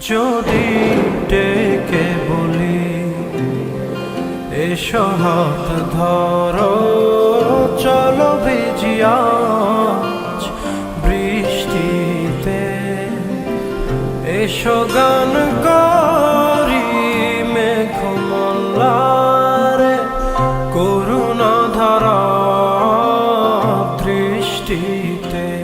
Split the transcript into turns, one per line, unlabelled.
যদি ডেকে বলি, এসো হাত ধরো, চলো ভিজিয়া বৃষ্টিতে। এসো গান করি, মেঘমল্লারে করুণা ধারা দৃষ্টিতে।